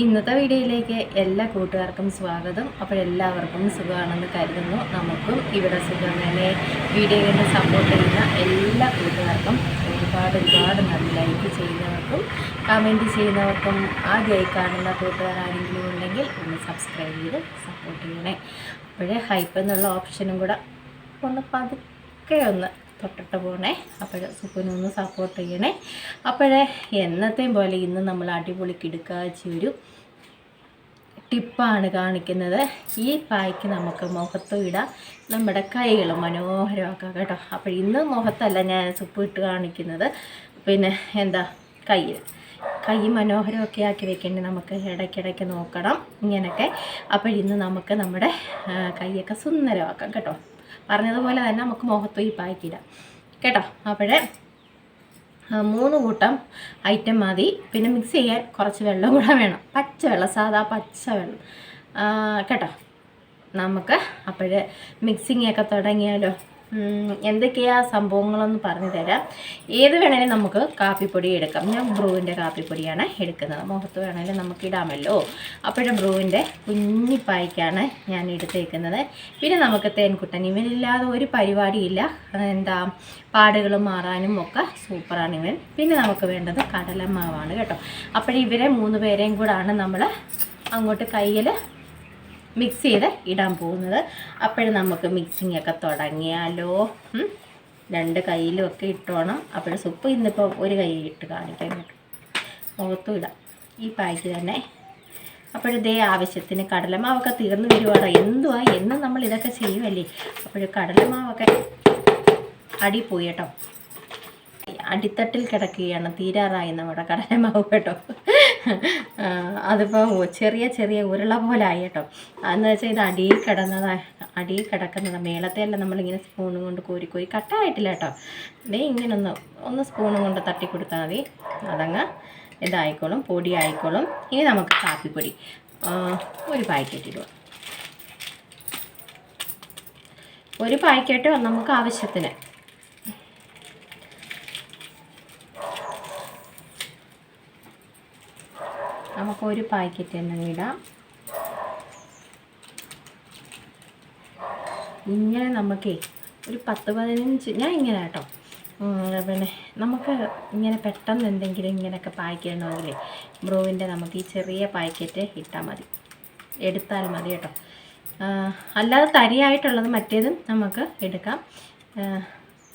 ഇന്നത്തെ വീഡിയോയിലേക്ക് എല്ലാ കൂട്ടുകാർക്കും സ്വാഗതം. അപ്പോൾ എല്ലാവർക്കും സുഖമാണെന്ന് കരുതുന്നു. നമുക്കും ഇവിടെ സുഖം തന്നെ. വീഡിയോ കണ്ട് സപ്പോർട്ട് ചെയ്യുന്ന എല്ലാ കൂട്ടുകാർക്കും ഒരുപാട് ഒരുപാട് നല്ല ലൈക്ക് ചെയ്യുന്നവർക്കും കമന്റ് ചെയ്യുന്നവർക്കും ആദ്യമായി കാണുന്ന കൂട്ടുകാരാരെങ്കിലും ഉണ്ടെങ്കിൽ ഒന്ന് സബ്സ്ക്രൈബ് ചെയ്ത് സപ്പോർട്ട് ചെയ്യണേ. അപ്പോഴേ ഹൈപ്പ് എന്നുള്ള ഓപ്ഷനും കൂടെ ഒന്ന് പതുക്കെ ഒന്ന് തൊട്ടിട്ട് പോകണേ അപ്പോൾ സുഖനൊന്ന് സപ്പോർട്ട് ചെയ്യണേ. അപ്പോഴേ എന്നത്തെയും പോലെ ഇന്ന് നമ്മൾ അടിപൊളി കിടുക്കാച്ചി ഒരു ടിപ്പാണ് കാണിക്കുന്നത്. ഈ പായ്ക്ക് നമുക്ക് മുഖത്തും ഇടാം. നമ്മുടെ കൈകൾ മനോഹരമാക്കാം കേട്ടോ. അപ്പോൾ ഇന്ന് മുഖത്തല്ല ഞാൻ സുപ്പ് ഇട്ട് കാണിക്കുന്നത്. പിന്നെ എന്താ? കൈ. കൈ മനോഹരമൊക്കെ ആക്കി വെക്കേണ്ടി നമുക്ക് ഇടയ്ക്കിടയ്ക്ക് നോക്കണം ഇങ്ങനെയൊക്കെ അപ്പോൾ ഇന്ന് നമുക്ക് നമ്മുടെ കൈയൊക്കെ സുന്ദരമാക്കാം കേട്ടോ. പറഞ്ഞതുപോലെ തന്നെ നമുക്ക് മുഖത്ത് ഈ പായ്ക്കിടാം. കേട്ടോ? അപ്പോഴേ മൂന്ന് കൂട്ടം ഐറ്റം മതി. പിന്നെ മിക്സ് ചെയ്യാൻ കുറച്ച് വെള്ളം കൂടെ വേണം. പച്ചവെള്ളം സാധാ പച്ചവെള്ളം. വെള്ളം കേട്ടോ? നമുക്ക് അപ്പോഴേ മിക്സിങ്ങൊക്കെ തുടങ്ങിയാലോ? എന്തൊക്കെയാ സംഭവങ്ങളൊന്ന് പറഞ്ഞു തരാം. ഏത് വേണേലും നമുക്ക് കാപ്പിപ്പൊടി എടുക്കാം. ഞാൻ ബ്രൂവിന്റെ കാപ്പിപ്പൊടിയാണ് എടുക്കുന്നത്. മുഖത്ത് വേണേലും നമുക്ക് ഇടാമല്ലോ. അപ്പോഴും ബ്രൂവിന്റെ കുഞ്ഞിപ്പായ്ക്കാണ് ഞാൻ എടുത്തേക്കുന്നത്. പിന്നെ നമുക്ക് തേൻകുട്ടൻ ഇവനില്ലാതെ ഒരു പരിപാടിയില്ല. എന്താ പാടുകൾ മാറാനും ഒക്കെ സൂപ്പറാണ് ഇവൻ. പിന്നെ നമുക്ക് വേണ്ടത് കടലമാവാണ് കേട്ടോ. അപ്പോഴിവരെ മൂന്ന് പേരെയും കൂടാണ് നമ്മൾ അങ്ങോട്ട് കയ്യിൽ മിക്സ് ചെയ്ത് ഇടാൻ പോകുന്നത്. അപ്പോഴും നമുക്ക് മിക്സിംഗ് ഒക്കെ തുടങ്ങിയാലോ? രണ്ട് കയ്യിലും ഒക്കെ ഇട്ടോണം. അപ്പോഴും സുപ്പ് ഇന്നിപ്പോൾ ഒരു കൈ ഇട്ട് കാണിക്കാൻ മുഖത്തും ഇടാം. ഈ പായ്ക്ക് തന്നെ. അപ്പോഴിതേ ആവശ്യത്തിന് കടലമാവൊക്കെ തീർന്നു വരുവാണ് എന്തുവാ? എന്നും നമ്മൾ ഇതൊക്കെ ചെയ്യുമല്ലേ അപ്പോഴും കടലമാവൊക്കെ അടി കേട്ടോ അടിത്തട്ടിൽ കിടക്കുകയാണ്. തീരാറായി നമ്മുടെ കടലമാവ് കേട്ടോ. അതിപ്പോൾ ചെറിയ ചെറിയ ഉരുള പോലെ ആയി കേട്ടോ. എന്ന് വെച്ചാൽ ഇത് അടിയിൽ കിടന്നതാണ് അടിയിൽ കിടക്കുന്നത്. മേളത്തെയല്ല നമ്മളിങ്ങനെ സ്പൂണും കൊണ്ട് കോരി കോരി കട്ടായിട്ടില്ല കേട്ടോ. ദേ ഇങ്ങനെ ഒന്ന് ഒന്ന് സ്പൂണും കൊണ്ട് തട്ടി കൊടുത്താൽ മതി. അതങ്ങ് ഇതായിക്കോളും പൊടി ആയിക്കോളും ഇനി നമുക്ക് കാപ്പിപ്പൊടി ഒരു പായ്ക്കറ്റ് ഇടുക. ഒരു പായ്ക്കറ്റ് നമുക്ക് ആവശ്യത്തിന് നമുക്ക് ഒരു പാക്കറ്റ് തന്നെ ഇടാം. ഇങ്ങനെ നമുക്കേ ഒരു പത്ത് പതിനഞ്ച് ഞാൻ ഇങ്ങനെ കേട്ടോ. പിന്നെ നമുക്ക് ഇങ്ങനെ പെട്ടെന്ന് എന്തെങ്കിലും ഇങ്ങനെയൊക്കെ പായ്ക്കണമെങ്കിൽ ബ്രോവിന്റെ നമുക്ക് ഈ ചെറിയ പാക്കറ്റ് ഇട്ടാൽ മതി. എടുത്താൽ മതി കേട്ടോ. അല്ലാതെ തരിയായിട്ടുള്ളത് മറ്റേതും നമുക്ക് എടുക്കാം.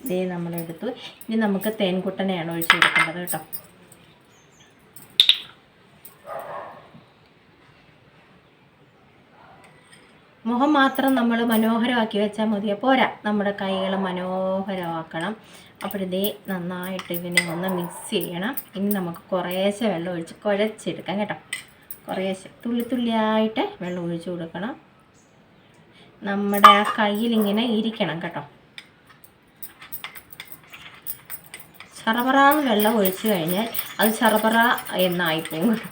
ഇതേ നമ്മളെടുത്തു. ഇനി നമുക്ക് തേൻകുട്ടനെയാണ് ഒഴിച്ച് കൊടുക്കേണ്ടത് കേട്ടോ. മുഖം മാത്രം നമ്മൾ മനോഹരമാക്കി വെച്ചാൽ മതി. പോരാ. നമ്മുടെ കൈകൾ മനോഹരമാക്കണം. അപ്പോഴിതേ നന്നായിട്ട് ഇതിനെ ഒന്ന് മിക്സ് ചെയ്യണം. ഇനി നമുക്ക് കുറേശ്ശെ വെള്ളം ഒഴിച്ച് കുഴച്ചെടുക്കാം കേട്ടോ. കുറേശ്ശെ. തുള്ളി തുള്ളിയായിട്ട് വെള്ളം ഒഴിച്ച് കൊടുക്കണം. നമ്മുടെ ആ കയ്യിലിങ്ങനെ ഇരിക്കണം കേട്ടോ. ചറപറാന്ന് വെള്ളം ഒഴിച്ച് കഴിഞ്ഞാൽ അത് ചറപറ എന്നായി പോകും കേട്ടോ.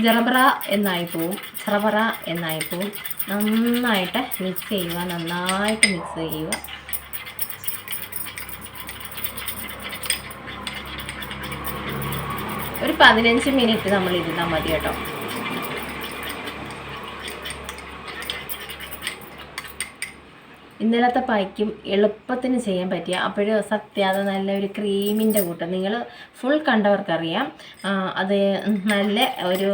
ജറബറ എന്നായി പോവും. ചറബറ എന്നായി പോവും. നന്നായിട്ട് മിക്സ് ചെയ്യുക. നന്നായിട്ട് മിക്സ് ചെയ്യുക. ഒരു പതിനഞ്ച് മിനിറ്റ് നമ്മൾ ഇരുന്നാൽ മതി കേട്ടോ. ഇന്നലത്തെ പായ്ക്കും എളുപ്പത്തിന് ചെയ്യാൻ പറ്റിയ അപ്പോഴും അത് നല്ല ഒരു ക്രീമിന്റെ കൂട്ടം. നിങ്ങൾ ഫുൾ കണ്ടവർക്കറിയാം. അത് നല്ല ഒരു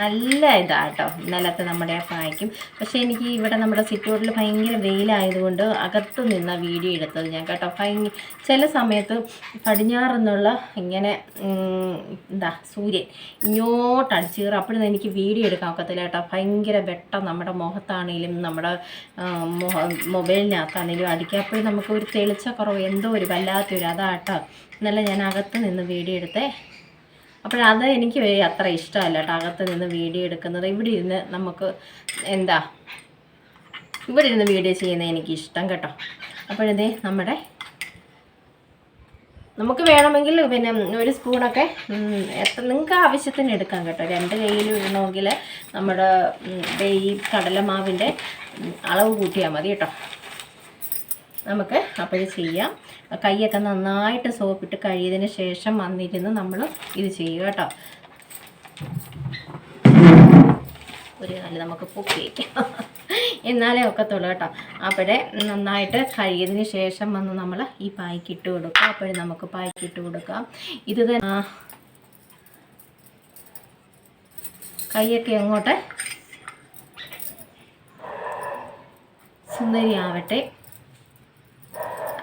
നല്ല ഇതാണ് കേട്ടോ ഇന്നലത്തെ നമ്മുടെ പായ്ക്കും. പക്ഷേ എനിക്ക് ഇവിടെ നമ്മുടെ സിറ്റോട്ടിൽ ഭയങ്കര വെയിലായതുകൊണ്ട് അകത്ത് നിന്ന വീഡിയോ എടുത്തത് ഞാൻ കേട്ടോ. ഭയങ്കര ചില സമയത്ത് പടിഞ്ഞാറെന്നുള്ള ഇങ്ങനെ എന്താ സൂര്യൻ ഇങ്ങോട്ട് അടിച്ചു കയറും അപ്പോഴൊന്നും എനിക്ക് വീഡിയോ എടുക്കാൻ ഒക്കത്തില്ല കേട്ടോ. ഭയങ്കര വെട്ടം നമ്മുടെ മുഖത്താണെങ്കിലും നമ്മുടെ മൊബൈലിനകത്താണെങ്കിലും അടിക്കുക. അപ്പോഴും നമുക്ക് ഒരു തെളിച്ചക്കുറവ് എന്തോ ഒരു വല്ലാത്തൊരു അതാട്ടോ. ഇന്നലെ ഞാൻ അകത്ത് നിന്ന് വീഡിയോ എടുത്തേ. അപ്പോഴത് എനിക്ക് അത്ര ഇഷ്ടമല്ല കേട്ടോ. അകത്ത് നിന്ന് വീഡിയോ എടുക്കുന്നത്. ഇവിടെ ഇരുന്ന് നമുക്ക് എന്താ? ഇവിടെ ഇരുന്ന് വീഡിയോ ചെയ്യുന്നത് എനിക്ക് ഇഷ്ടം കേട്ടോ. അപ്പോഴതേ നമ്മുടെ നമുക്ക് വേണമെങ്കിൽ പിന്നെ ഒരു സ്പൂണൊക്കെ എത്ര നിങ്ങൾക്ക് ആവശ്യത്തിന് എടുക്കാം കേട്ടോ. രണ്ട് കയ്യിൽ ഇടണമെങ്കിൽ നമ്മുടെ ഈ കടലമാവിന്റെ അളവ് കൂട്ടിയാൽ മതി കേട്ടോ. നമുക്ക് അപ്പോഴും ചെയ്യാം. കൈയൊക്കെ നന്നായിട്ട് സോപ്പിട്ട് കഴിയതിന് ശേഷം വന്നിരുന്ന് നമ്മൾ ഇത് ചെയ്യുക കേട്ടോ. ഒരു കാൽ നമുക്ക് പൊക്കി വയ്ക്കാം. എന്നാലേ ഒക്കത്തുള്ളൂ കേട്ടോ. അപ്പോഴേ നന്നായിട്ട് കഴിയതിന് ശേഷം വന്ന് നമ്മൾ ഈ പായ്ക്ക് ഇട്ട് കൊടുക്കുക അപ്പോഴേ നമുക്ക് പായ്ക്ക് ഇട്ട് കൊടുക്കാം. ഇത് തന്നെ കൈയൊക്കെ അങ്ങോട്ട് സുന്ദരിയാവട്ടെ.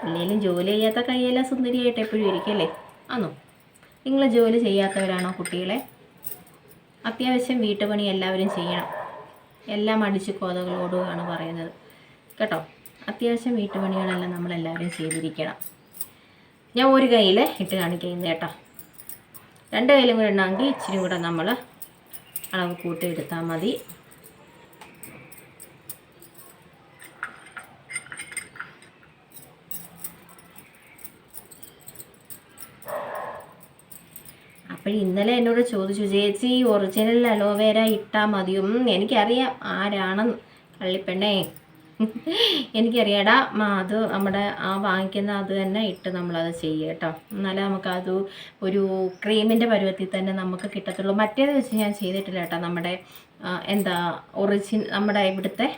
അല്ലെങ്കിലും ജോലി ചെയ്യാത്ത കൈയെല്ലാം സുന്ദരിയായിട്ട് എപ്പോഴും ഇരിക്കല്ലേ? ആണോ നിങ്ങൾ ജോലി ചെയ്യാത്തവരാണോ കുട്ടികളെ? അത്യാവശ്യം വീട്ടുപണി എല്ലാവരും ചെയ്യണം. എല്ലാം അടിച്ച് കോതകളോടുകയാണ് പറയുന്നത്. കേട്ടോ? അത്യാവശ്യം വീട്ടുപണികളെല്ലാം നമ്മളെല്ലാവരും ചെയ്തിരിക്കണം. ഞാൻ ഒരു കയ്യിൽ ഇട്ട് കാണിക്കുന്നത് കേട്ടോ. രണ്ട് കയ്യിലും കൂടെ ഉണ്ടെങ്കിൽ ഇച്ചിരി കൂടെ നമ്മൾ അളവ് കൂട്ടി എടുത്താൽ മതി. അപ്പോൾ ഇന്നലെ എന്നോട് ചോദിച്ചു ചേച്ചി ഒറിജിനൽ അലോവേര ഇട്ടാൽ മതിയും. എനിക്കറിയാം ആരാണെന്ന് കള്ളിപ്പെണ്ണേ. എനിക്കറിയാടാ അത് നമ്മുടെ ആ വാങ്ങിക്കുന്ന അത് തന്നെ ഇട്ട് നമ്മളത് ചെയ്യുക കേട്ടോ. എന്നാലേ നമുക്കത് ഒരു ക്രീമിന്റെ പരുവത്തിൽ തന്നെ നമുക്ക് കിട്ടത്തുള്ളൂ. മറ്റേത് വെച്ച് ഞാൻ ചെയ്തിട്ടില്ല കേട്ടോ. നമ്മുടെ എന്താ ഒറിജിൻ നമ്മുടെ ഇവിടുത്തെ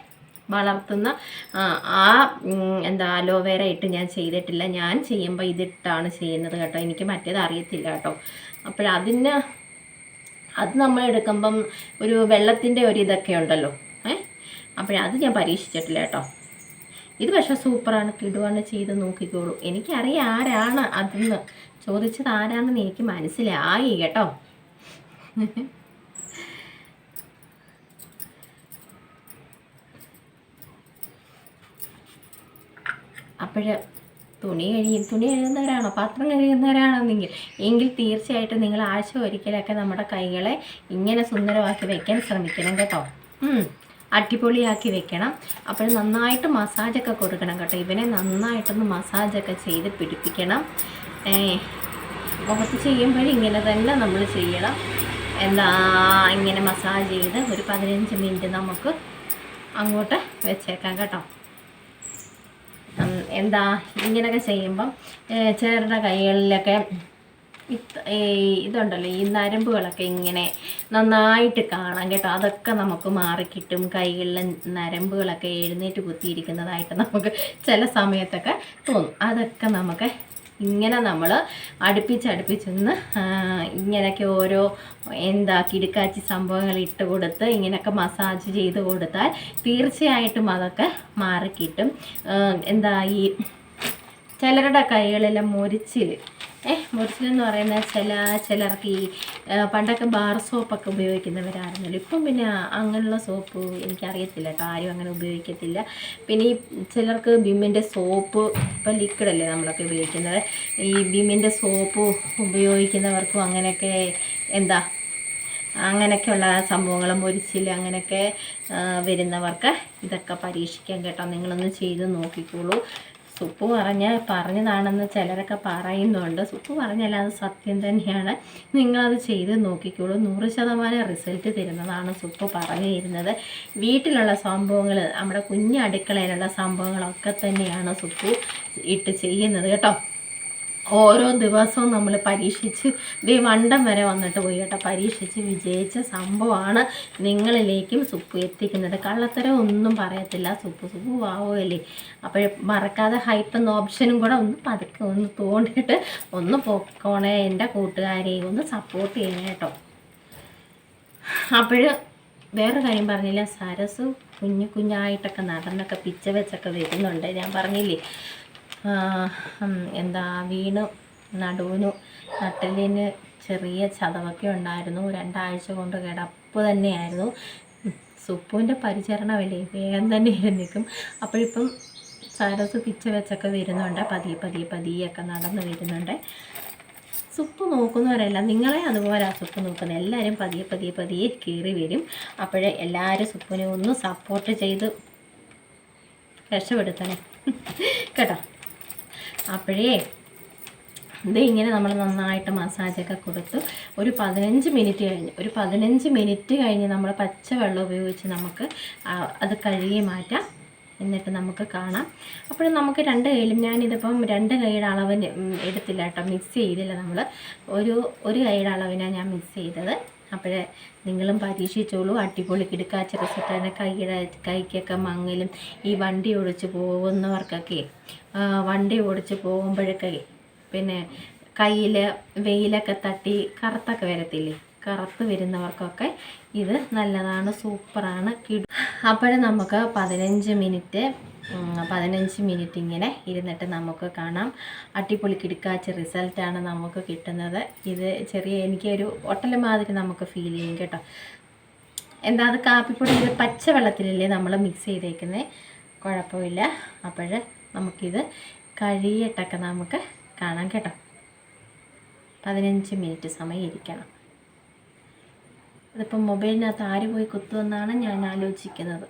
വളർത്തുന്ന ആ, എന്താ അലോവേര ഇട്ട് ഞാൻ ചെയ്തിട്ടില്ല. ഞാൻ ചെയ്യുമ്പോൾ ഇതിട്ടാണ് ചെയ്യുന്നത് കേട്ടോ. എനിക്ക് മറ്റേത് അറിയത്തില്ല കേട്ടോ. അപ്പോഴതിന് അത് നമ്മൾ എടുക്കുമ്പം ഒരു വെള്ളത്തിന്റെ ഒരു ഇതൊക്കെ ഉണ്ടല്ലോ ഏ? അപ്പോഴത് ഞാൻ പരീക്ഷിച്ചിട്ടില്ല കേട്ടോ. ഇത് പക്ഷേ സൂപ്പറാണ്. കിടുവാണ് ചെയ്ത് നോക്കിക്കോളൂ. എനിക്കറിയാം ആരാണ് അതെന്ന്. ചോദിച്ചത് ആരാണെന്ന് എനിക്ക് മനസ്സിലായി കേട്ടോ. അപ്പോൾ തുണി കഴിയും. തുണി കഴുകുന്നവരാണോ പാത്രം കഴുകുന്നവരാണെന്നെങ്കിൽ എങ്കിൽ തീർച്ചയായിട്ടും നിങ്ങൾ ആഴ്ച ഒരിക്കലൊക്കെ നമ്മുടെ കൈകളെ ഇങ്ങനെ സുന്ദരമാക്കി വെക്കാൻ ശ്രമിക്കണം കേട്ടോ. അടിപൊളിയാക്കി വെക്കണം. അപ്പോൾ നന്നായിട്ട് മസാജൊക്കെ കൊടുക്കണം കേട്ടോ. ഇവനെ നന്നായിട്ടൊന്ന് മസാജൊക്കെ ചെയ്ത് പിടിപ്പിക്കണം. മുഖത്ത് ചെയ്യുമ്പോൾ ഇങ്ങനെ തന്നെ നമ്മൾ ചെയ്യണം. എന്താ ഇങ്ങനെ മസാജ് ചെയ്ത് ഒരു പതിനഞ്ച് മിനിറ്റ് നമുക്ക് അങ്ങോട്ട് വെച്ചേക്കാം കേട്ടോ. എന്താ ഇങ്ങനെയൊക്കെ ചെയ്യുമ്പം ചിലരുടെ കൈകളിലൊക്കെ ഇതുണ്ടല്ലോ ഈ നരമ്പുകളൊക്കെ ഇങ്ങനെ നന്നായിട്ട് കാണാം കേട്ടോ. അതൊക്കെ നമുക്ക് മാറിക്കിട്ടും. കൈകളിലെ നരമ്പുകളൊക്കെ എഴുന്നേറ്റ് കുത്തിയിരിക്കുന്നതായിട്ട് നമുക്ക് ചില സമയത്തൊക്കെ തോന്നും. അതൊക്കെ നമുക്ക് ഇങ്ങനെ നമ്മൾ അടുപ്പിച്ചടുപ്പിച്ചൊന്ന് ഇങ്ങനെയൊക്കെ ഓരോ എന്താ കിടുക്കാച്ചി സംഭവങ്ങൾ ഇട്ട് കൊടുത്ത് ഇങ്ങനെയൊക്കെ മസാജ് ചെയ്ത് കൊടുത്താൽ തീർച്ചയായിട്ടും അതൊക്കെ മാറിക്കിട്ടും. എന്താ ഈ ചിലരുടെ കൈകളെല്ലാം മുരിച്ചിൽ ഏഹ് മുരിച്ചിലെന്ന് പറയുന്ന ചില ചിലർക്ക് ഈ പണ്ടൊക്കെ ബാർ സോപ്പൊക്കെ ഉപയോഗിക്കുന്നവരായിരുന്നല്ലോ. ഇപ്പം പിന്നെ അങ്ങനെയുള്ള സോപ്പ് എനിക്കറിയത്തില്ല കേട്ടോ ആരും അങ്ങനെ ഉപയോഗിക്കത്തില്ല. പിന്നെ ഈ ചിലർക്ക് ബിമ്മിന്റെ സോപ്പ് ഇപ്പം ലിക്വിഡല്ലേ നമ്മളൊക്കെ ഉപയോഗിക്കുന്നത്. ഈ ബിമ്മിന്റെ സോപ്പ് ഉപയോഗിക്കുന്നവർക്കും അങ്ങനെയൊക്കെ എന്താ അങ്ങനെയൊക്കെയുള്ള സംഭവങ്ങൾ മൊരിച്ചിൽ അങ്ങനെയൊക്കെ വരുന്നവർക്ക് ഇതൊക്കെ പരീക്ഷിക്കാൻ കേട്ടോ. നിങ്ങളൊന്ന് ചെയ്ത് നോക്കിക്കോളൂ. സുപ്പ് പറഞ്ഞ പറഞ്ഞതാണെന്ന് ചിലരൊക്കെ പറയുന്നുണ്ട്. സുപ്പ് പറഞ്ഞാൽ അത് സത്യം തന്നെയാണ്. നിങ്ങളത് ചെയ്ത് നോക്കിക്കോളൂ. നൂറ് ശതമാനം റിസൾട്ട് തരുന്നതാണ് സുപ്പ് പറഞ്ഞു തരുന്നത് വീട്ടിലുള്ള സംഭവങ്ങൾ നമ്മുടെ കുഞ്ഞടുക്കളയിലുള്ള സംഭവങ്ങളൊക്കെ തന്നെയാണ് സുപ്പ് ഇട്ട് ചെയ്യുന്നത് കേട്ടോ. ഓരോ ദിവസവും നമ്മൾ പരീക്ഷിച്ച് ദേ വണ്ടം വരെ വന്നിട്ട് പോയി കേട്ടോ. പരീക്ഷിച്ച് വിജയിച്ച സംഭവമാണ് നിങ്ങളിലേക്കും സുപ്പ് എത്തിക്കുന്നത്. കള്ളത്തരം ഒന്നും പറയത്തില്ല. സുപ്പ് സുപ്പ് വാവുമല്ലേ അപ്പോൾ മറക്കാതെ ഹൈപ്പ് എന്ന ഓപ്ഷനും കൂടെ ഒന്ന് പതുക്കെ ഒന്ന് തോണ്ടിയിട്ട് ഒന്ന് പൊക്കോണേ എന്റെ കൂട്ടുകാരെയും ഒന്ന് സപ്പോർട്ട് ചെയ്യണേ കേട്ടോ. അപ്പോൾ വേറെ കാര്യം പറഞ്ഞില്ല. സരസ് കുഞ്ഞു കുഞ്ഞായിട്ടൊക്കെ നടന്നൊക്കെ പിച്ച വെച്ചൊക്കെ വരുന്നുണ്ട്. ഞാൻ പറഞ്ഞില്ലേ? എന്താ വീണു നടുവിനു നട്ടലിന് ചെറിയ ചതവൊക്കെ ഉണ്ടായിരുന്നു. രണ്ടാഴ്ച കൊണ്ട് കിടപ്പ് തന്നെയായിരുന്നു. സുപ്പുവിന്റെ പരിചരണമല്ലേ? വേഗം തന്നെ എഴുന്നേക്കും അപ്പോഴിപ്പം സരസ് പിച്ച വെച്ചൊക്കെ വരുന്നുണ്ട്. പതിയെ പതിയെ പതിയൊക്കെ നടന്ന് വരുന്നുണ്ട്. സുപ്പ് നോക്കുന്നവരല്ല നിങ്ങളെ അതുപോലെ ആ സുപ്പ് നോക്കുന്നത് എല്ലാവരും പതിയെ പതിയെ പതിയെ കയറി വരും. അപ്പോഴേ എല്ലാവരും സുപ്പിനെ ഒന്ന് സപ്പോർട്ട് ചെയ്ത് രക്ഷപ്പെടുത്തണേ. കേട്ടോ? അപ്പോഴേ ഇത് ഇങ്ങനെ നമ്മൾ നന്നായിട്ട് മസാജൊക്കെ കൊടുത്ത്. ഒരു പതിനഞ്ച് മിനിറ്റ് കഴിഞ്ഞ് ഒരു പതിനഞ്ച് മിനിറ്റ് കഴിഞ്ഞ് നമ്മൾ പച്ചവെള്ളം ഉപയോഗിച്ച് നമുക്ക് അത് കഴുകി മാറ്റാം. എന്നിട്ട് നമുക്ക് കാണാം. അപ്പോൾ നമുക്ക് രണ്ട് കൈയിലും ഞാനിതിപ്പം രണ്ട് കൈയുടെ അളവിന് എടുത്തില്ല കേട്ടോ മിക്സ് ചെയ്തില്ല നമ്മൾ ഒരു ഒരു കൈയുടെ അളവിനാണ് ഞാൻ മിക്സ് ചെയ്തത്. അപ്പോഴേ നിങ്ങളും പരീക്ഷിച്ചോളൂ. അടിപൊളി കിടക്കാച്ച റിസൾട്ട് കൈ കൈക്കൊക്കെ മങ്ങലും. ഈ വണ്ടി ഓടിച്ച് പോകുന്നവർക്കൊക്കെ വണ്ടി ഓടിച്ച് പോകുമ്പോഴൊക്കെ പിന്നെ കയ്യിൽ വെയിലൊക്കെ തട്ടി കറുത്തൊക്കെ വരത്തില്ലേ? കറുത്ത് വരുന്നവർക്കൊക്കെ ഇത് നല്ലതാണ് സൂപ്പറാണ്. കിട അപ്പോഴും നമുക്ക് പതിനഞ്ച് മിനിറ്റ് പതിനഞ്ച് മിനിറ്റ് ഇങ്ങനെ ഇരുന്നിട്ട് നമുക്ക് കാണാം. അടിപൊളി കിടക്കാച്ച റിസൾട്ടാണ് നമുക്ക് കിട്ടുന്നത്. ഇത് ചെറിയ എനിക്കൊരു ഒട്ടൽ മാതിരി നമുക്ക് ഫീൽ ചെയ്യും കേട്ടോ. എന്താ അത് കാപ്പിപ്പൊടി ഇത് പച്ച വെള്ളത്തിലല്ലേ നമ്മൾ മിക്സ് ചെയ്തേക്കുന്നത് കുഴപ്പമില്ല. അപ്പോൾ നമുക്കിത് കഴിയിട്ടൊക്കെ നമുക്ക് കാണാം കേട്ടോ. പതിനഞ്ച് മിനിറ്റ് സമയം ഇരിക്കണം. അതിപ്പം മൊബൈലിനകത്ത് ആര് പോയി കുത്തുമെന്നാണ് ഞാൻ ആലോചിക്കുന്നത്.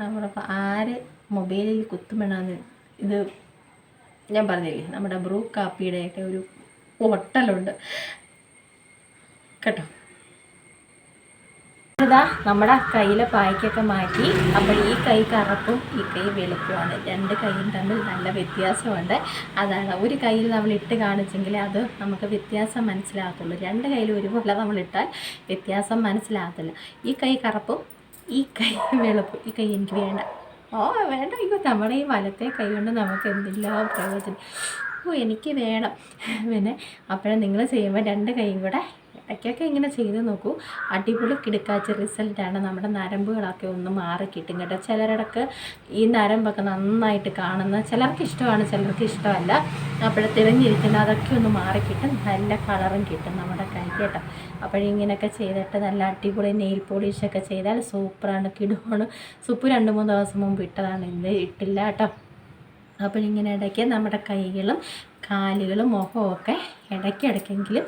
നമ്മളിപ്പോൾ ആര് മൊബൈലിൽ കുത്തുമെണ്ണാന്ന് ഇത് ഞാൻ പറഞ്ഞില്ലേ? നമ്മുടെ ബ്രൂ കാപ്പിയുടെയൊക്കെ ഒരു ഹോട്ടലുണ്ട് കേട്ടോ? നമ്മുടെ കയ്യിലെ പായ്ക്കൊക്കെ മാറ്റി. അപ്പോൾ ഈ കൈ കറുപ്പും ഈ കൈ വെളുപ്പുമാണ്. രണ്ട് കൈയും തമ്മിൽ നല്ല വ്യത്യാസമുണ്ട്. അതാണ് ഒരു കയ്യിൽ നമ്മൾ ഇട്ട് കാണിച്ചെങ്കിൽ അത് നമുക്ക് വ്യത്യാസം മനസ്സിലാകത്തുള്ളൂ. രണ്ട് കയ്യിൽ ഒരുപോലെ നമ്മൾ ഇട്ടാൽ വ്യത്യാസം മനസ്സിലാകത്തില്ല. ഈ കൈ കറുപ്പും ഈ കൈ വിളപ്പ് ഈ കൈ എനിക്ക് വേണ്ട. ഓ വേണ്ട. ഇപ്പോൾ നമ്മുടെ ഈ വലത്തെ കൈ കൊണ്ട് നമുക്ക് എന്തെല്ലാം പ്രയോജനം. ഓ എനിക്ക് വേണം. പിന്നെ അപ്പോഴും നിങ്ങൾ ചെയ്യുമ്പോൾ രണ്ട് കൈയും കൂടെ ഇടയ്ക്കൊക്കെ ഇങ്ങനെ ചെയ്ത് നോക്കൂ. അടിപൊളി കിടക്കാച്ച റിസൾട്ടാണ്. നമ്മുടെ നരമ്പുകളൊക്കെ ഒന്ന് മാറി കിട്ടും കേട്ടോ. ചിലരിടക്ക് ഈ നരമ്പൊക്കെ നന്നായിട്ട് കാണുന്ന ചിലർക്ക് ഇഷ്ടമാണ് ചിലർക്ക് ഇഷ്ടമല്ല. അപ്പോൾ തിരഞ്ഞിരിക്കുന്ന അതൊക്കെ ഒന്ന് മാറി കിട്ടും. നല്ല കളറും കിട്ടും നമ്മുടെ കൈ കേട്ടോ. അപ്പോഴിങ്ങനെയൊക്കെ ചെയ്തിട്ട് നല്ല അടിപൊളി നെയിൽ പോളിഷൊക്കെ ചെയ്താൽ സൂപ്പറാണ്. കിടുവാണ്. സൂപ്പ് രണ്ട് മൂന്ന് ദിവസം മുമ്പ് ഇട്ടതാണ്. ഇന്ന് ഇട്ടില്ല കേട്ടോ. അപ്പോൾ ഇങ്ങനെ ഇടയ്ക്ക് നമ്മുടെ കൈകളും കാലുകളും മുഖവും ഒക്കെ ഇടയ്ക്കിടയ്ക്കെങ്കിലും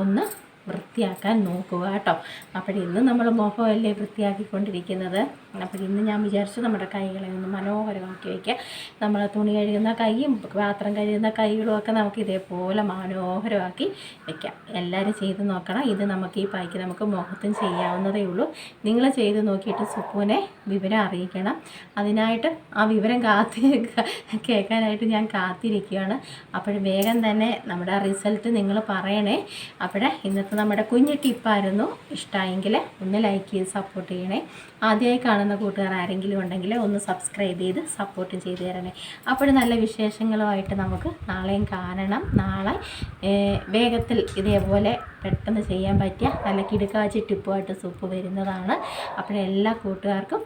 ഒന്ന് വൃത്തിയാക്കാൻ നോക്കുക കേട്ടോ. അപ്പോൾ ഇന്ന് നമ്മൾ മുഖമല്ലേ വൃത്തിയാക്കിക്കൊണ്ടിരിക്കുന്നത്. അപ്പോൾ ഇന്ന് ഞാൻ വിചാരിച്ചു നമ്മുടെ കൈകളെ ഒന്ന് മനോഹരമാക്കി വയ്ക്കുക നമ്മൾ തുണി കഴുകുന്ന കൈയും പാത്രം കഴുകുന്ന കൈകളും ഒക്കെ നമുക്ക് ഇതേപോലെ മനോഹരമാക്കി വയ്ക്കാം എല്ലാവരും ചെയ്ത് നോക്കണം. ഇത് നമുക്ക് ഈ പായ്ക്ക് നമുക്ക് മുഖത്തും ചെയ്യാവുന്നതേ ഉള്ളൂ. നിങ്ങൾ ചെയ്ത് നോക്കിയിട്ട് സുപ്പുവിനെ വിവരം അറിയിക്കണം. അതിനായിട്ട് ആ വിവരം കാത്തി കേൾക്കാനായിട്ട് ഞാൻ കാത്തിരിക്കുകയാണ്. അപ്പോൾ വേഗം തന്നെ നമ്മുടെ റിസൾട്ട് നിങ്ങൾ പറയണേ. അപ്പോൾ ഇന്നത്തെ നമ്മുടെ കുഞ്ഞു ടിപ്പായിരുന്നു. ഇഷ്ടമായെങ്കിൽ ഒന്ന് ലൈക്ക് ചെയ്ത് സപ്പോർട്ട് ചെയ്യണേ. ആദ്യമായി കാണുന്ന കൂട്ടുകാർ ആരെങ്കിലും ഉണ്ടെങ്കിൽ ഒന്ന് സബ്സ്ക്രൈബ് ചെയ്ത് സപ്പോർട്ടും ചെയ്ത് തരണേ. അപ്പോൾ നല്ല വിശേഷങ്ങളുമായിട്ട് നമുക്ക് നാളെയും കാണണം. നാളെ വേഗത്തിൽ ഇതേപോലെ പെട്ടെന്ന് ചെയ്യാൻ പറ്റിയ നല്ല കിടുക്കാച്ചി ടിപ്പുമായിട്ട് സൂപ്പ് വരുന്നതാണ്. അപ്പോൾ എല്ലാ കൂട്ടുകാർക്കും